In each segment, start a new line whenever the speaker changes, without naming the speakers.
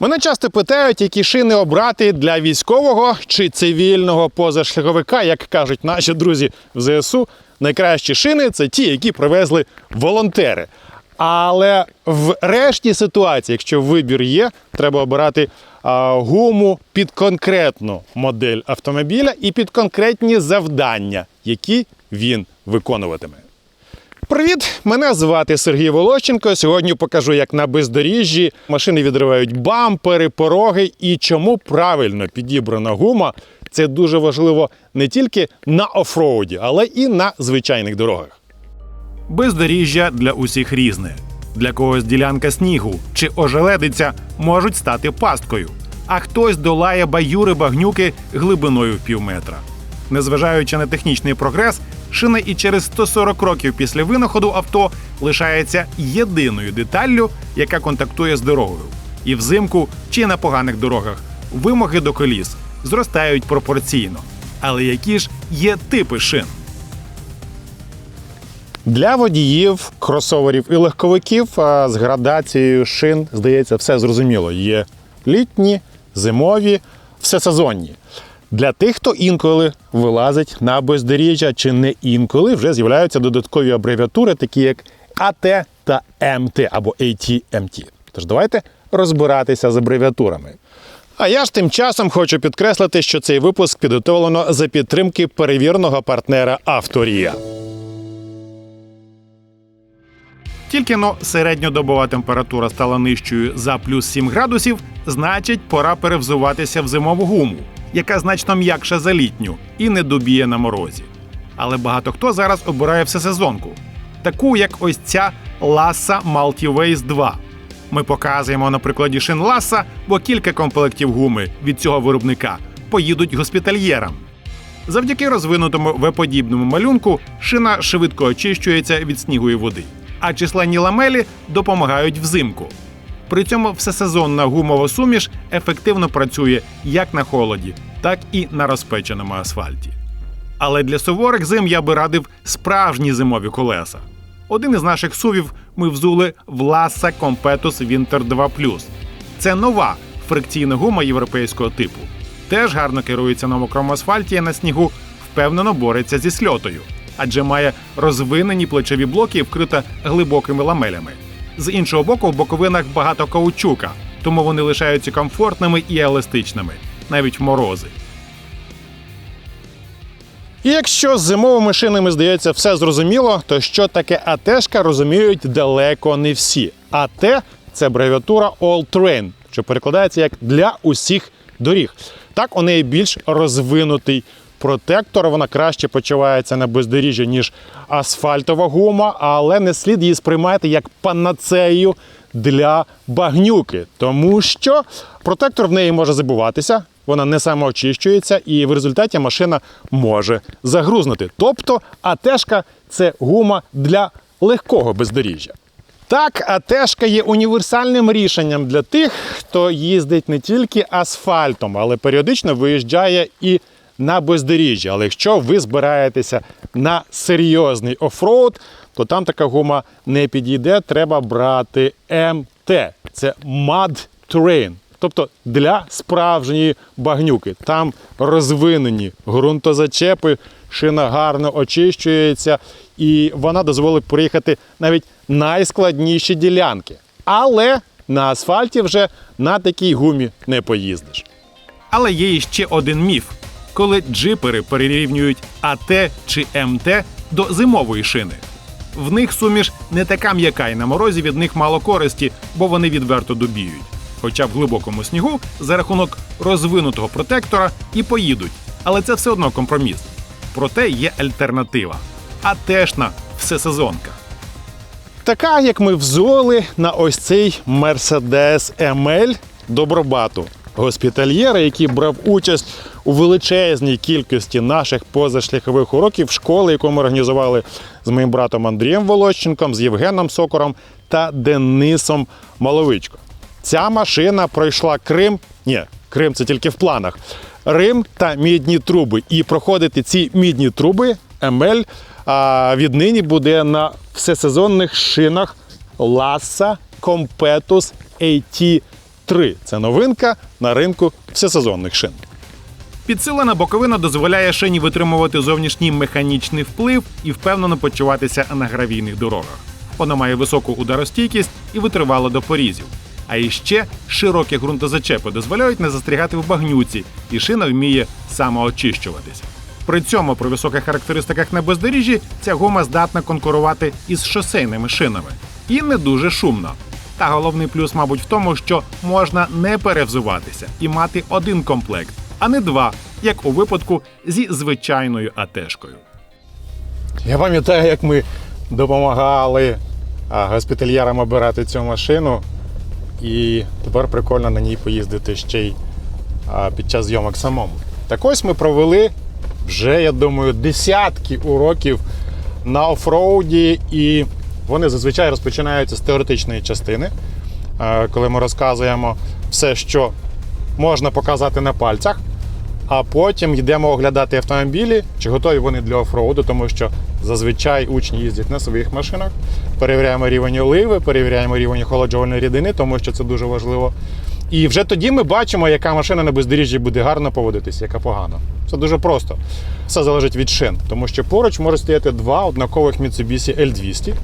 Мене часто питають, які шини обрати для військового чи цивільного позашляховика, як кажуть наші друзі в ЗСУ. Найкращі шини це ті, які привезли волонтери. Але в решті ситуацій, якщо вибір є, треба обирати а, гуму під конкретну модель автомобіля і під конкретні завдання, які він виконуватиме. Привіт! Мене звати Сергій Волощенко. Сьогодні покажу, як на бездоріжжі машини відривають бампери, пороги і чому правильно підібрана гума. Це дуже важливо не тільки на офроуді, але і на звичайних дорогах. Бездоріжжя для усіх різне. Для когось ділянка снігу чи ожеледиця можуть стати пасткою, а хтось долає баюри багнюки глибиною в півметра. Незважаючи на технічний прогрес, шина і через 140 років після винаходу авто лишається єдиною деталлю, яка контактує з дорогою. І взимку чи на поганих дорогах вимоги до коліс зростають пропорційно. Але які ж є типи шин? Для водіїв, кросоверів і легковиків з градацією шин, здається, все зрозуміло. Є літні, зимові, всесезонні. Для тих, хто інколи вилазить на бездоріжжя чи не інколи, вже з'являються додаткові абревіатури, такі як АТ та МТ або AT-MT. Тож давайте розбиратися з абревіатурами. А я ж тим часом хочу підкреслити, що цей випуск підготовлено за підтримки перевірного партнера Авторія. Тільки но середньодобова температура стала нижчою за плюс 7 градусів, значить, пора перевзуватися в зимову гуму, яка значно м'якша за літню і не добіє на морозі. Але багато хто зараз обирає всесезонку, таку як ось ця Lassa Multiways 2. Ми показуємо на прикладі шин Lassa, бо кілька комплектів гуми від цього виробника поїдуть госпітальєрам. Завдяки розвинутому V-подібному малюнку шина швидко очищується від снігу і води, а численні ламелі допомагають взимку. При цьому всесезонна гумова суміш ефективно працює як на холоді, так і на розпеченому асфальті. Але для суворих зим я би радив справжні зимові колеса. Один із наших сувів ми взули в Lassa Competus Winter 2 Це нова фрикційна гума європейського типу. Теж гарно керується на мокрому асфальті і на снігу, впевнено бореться зі сльотою, адже має розвинені плечові блоки і вкрита глибокими ламелями. З іншого боку, в боковинах багато каучука, тому вони лишаються комфортними і еластичними, навіть в морози. І якщо з зимовими шинами здається все зрозуміло, то що таке АТшка розуміють далеко не всі. АТ це абревіатура All Terrain, що перекладається як для усіх доріг. Так у неї більш розвинутий протектор, вона краще почувається на бездоріжжі, ніж асфальтова гума, але не слід її сприймати як панацею для багнюки, тому що протектор в неї може забуватися, вона не самоочищується, і в результаті машина може загрузнути. Тобто АТшка – це гума для легкого бездоріжжя. Так, АТшка є універсальним рішенням для тих, хто їздить не тільки асфальтом, але періодично виїжджає і на бездоріжжя. Але якщо ви збираєтеся на серйозний офроуд, то там така гума не підійде. Треба брати МТ. Це Mud Terrain. Тобто для справжньої багнюки. Там розвинені ґрунтозачепи, шина гарно очищується, і вона дозволить проїхати навіть найскладніші ділянки. Але на асфальті вже на такій гумі не поїздиш. Але є іще один міф: коли джипери перерівнюють АТ чи МТ до зимової шини. В них суміш не така м'яка і на морозі від них мало користі, бо вони відверто добіють. Хоча в глибокому снігу за рахунок розвинутого протектора і поїдуть. Але це все одно компроміс. Проте є альтернатива. АТшна всесезонка. Така, як ми взули на ось цей Mercedes ML Добробату. Госпітальєра, який брав участь у величезній кількості наших позашляхових уроків школи, яку ми організували з моїм братом Андрієм Волощенком, з Євгеном Сокором та Денисом Маловичко. Ця машина пройшла Крим. Ні, Крим це тільки в планах. Рим та мідні труби. І проходити ці мідні труби МЛ віднині буде на всесезонних шинах Lassa Competus AT All-3 – це новинка на ринку всесезонних шин. Підсилена боковина дозволяє шині витримувати зовнішній механічний вплив і впевнено почуватися на гравійних дорогах. Вона має високу ударостійкість і витривала до порізів. А іще широкі ґрунтозачепи дозволяють не застрягати в багнюці, і шина вміє самоочищуватися. При цьому при високих характеристиках на бездоріжжі ця гума здатна конкурувати із шосейними шинами. І не дуже шумно. Та головний плюс, мабуть, в тому, що можна не перевзуватися і мати один комплект, а не два, як у випадку зі звичайною АТшкою. Я пам'ятаю, як ми допомагали госпітальєрам обирати цю машину, і тепер прикольно на ній поїздити ще й під час зйомок самому. Так ось ми провели вже, я думаю, десятки уроків на офроуді, і вони зазвичай розпочинаються з теоретичної частини, коли ми розказуємо все, що можна показати на пальцях. А потім йдемо оглядати автомобілі, чи готові вони для офроуду, тому що зазвичай учні їздять на своїх машинах. Перевіряємо рівень оливи, перевіряємо рівень охолоджувальної рідини, тому що це дуже важливо. І вже тоді ми бачимо, яка машина на бездоріжжі буде гарно поводитись, яка погано. Це дуже просто. Все залежить від шин, тому що поруч можуть стояти два однакових Mitsubishi L200,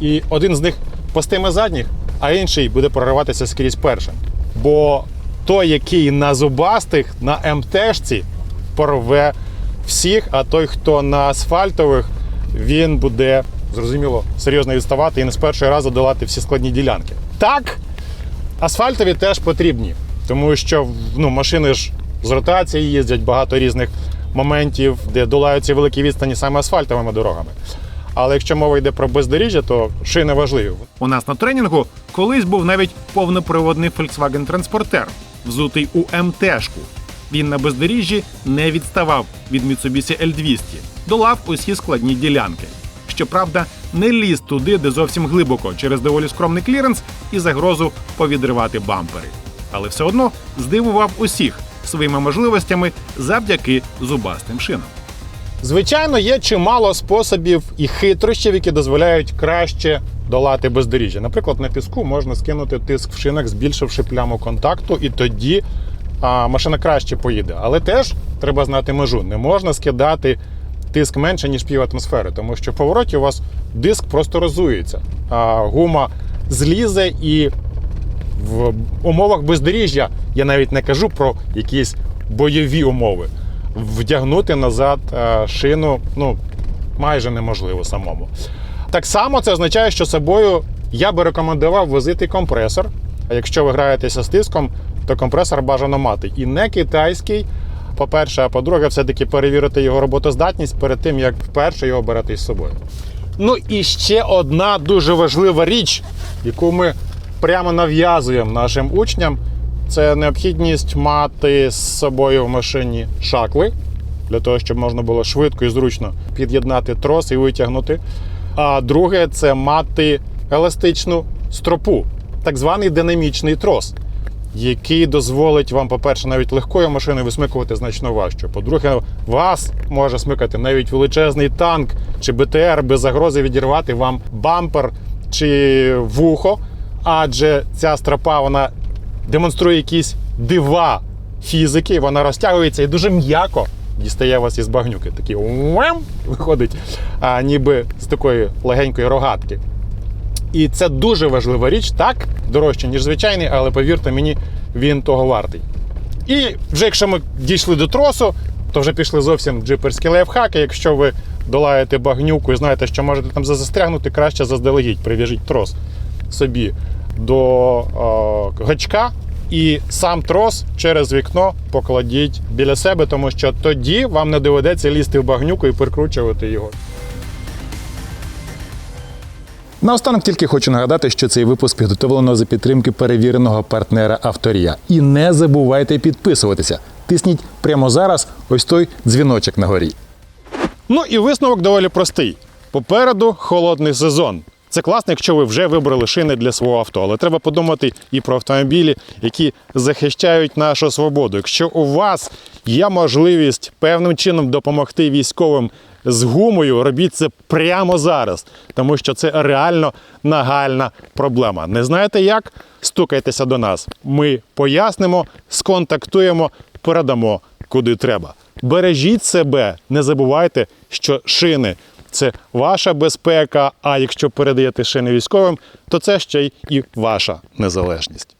і один з них постиме задніх, а інший буде прориватися скрізь першим. Бо той, який на зубастих, на МТшці, порве всіх, а той, хто на асфальтових, він буде, зрозуміло, серйозно відставати і не з першого разу долати всі складні ділянки. Так, асфальтові теж потрібні, тому що ну, машини ж з ротації їздять багато різних моментів, де долають ці великі відстані саме асфальтовими дорогами. Але якщо мова йде про бездоріжжя, то шини важливі. У нас на тренінгу колись був навіть повноприводний Volkswagen Transporter, взутий у МТшку. Він на бездоріжжі не відставав від Mitsubishi L200, долав усі складні ділянки. Щоправда, не ліз туди, де зовсім глибоко, через доволі скромний кліренс і загрозу повідривати бампери. Але все одно здивував усіх своїми можливостями завдяки зубастим шинам. Звичайно, є чимало способів і хитрощів, які дозволяють краще долати бездоріжжя. Наприклад, на піску можна скинути тиск в шинах, збільшивши пляму контакту, і тоді а, машина краще поїде. Але теж треба знати межу. Не можна скидати тиск менше, ніж пів атмосфери, тому що в повороті у вас диск просто розується, а гума злізе і в умовах бездоріжжя я навіть не кажу про якісь бойові умови. Вдягнути назад е, шину ну, майже неможливо самому. Так само це означає, що собою я би рекомендував возити компресор. А якщо ви граєтеся з тиском, то компресор бажано мати. І не китайський. По-перше, а по-друге, все-таки перевірити його роботоздатність перед тим, як вперше його берете із собою. Ну і ще одна дуже важлива річ, яку ми прямо нав'язуємо нашим учням, це необхідність мати з собою в машині шакли для того, щоб можна було швидко і зручно під'єднати трос і витягнути. А друге це мати еластичну стропу, так званий динамічний трос, який дозволить вам, по-перше, навіть легкою машиною висмикувати значно важче. По-друге, вас може смикати навіть величезний танк чи БТР без загрози відірвати вам бампер чи вухо, адже ця стропа вона демонструє якісь дива фізики, вона розтягується і дуже м'яко дістає вас із багнюки. Такий уем, виходить, а, ніби з такої легенької рогатки. І це дуже важлива річ, так, дорожче, ніж звичайний, але повірте мені, він того вартий. І вже якщо ми дійшли до тросу, то вже пішли зовсім джиперські лайфхаки. Якщо ви долаєте багнюку і знаєте, що можете там застрягнути, краще заздалегідь прив'яжіть трос собі до о, гачка і сам трос через вікно покладіть біля себе, тому що тоді вам не доведеться лізти в багнюку і прикручувати його.
Наостанок тільки хочу нагадати, що цей випуск підготовлено за підтримки перевіреного партнера Авторія. І не забувайте підписуватися. Тисніть прямо зараз ось той дзвіночок на горі.
Ну і висновок доволі простий. Попереду холодний сезон. Це класно, якщо ви вже вибрали шини для свого авто, але треба подумати і про автомобілі, які захищають нашу свободу. Якщо у вас є можливість певним чином допомогти військовим з гумою, робіть це прямо зараз, тому що це реально нагальна проблема. Не знаєте як? Стукайтеся до нас. Ми пояснимо, сконтактуємо, передамо куди треба. Бережіть себе, не забувайте, що шини це ваша безпека. А якщо передаєте шини військовим, то це ще й ваша незалежність.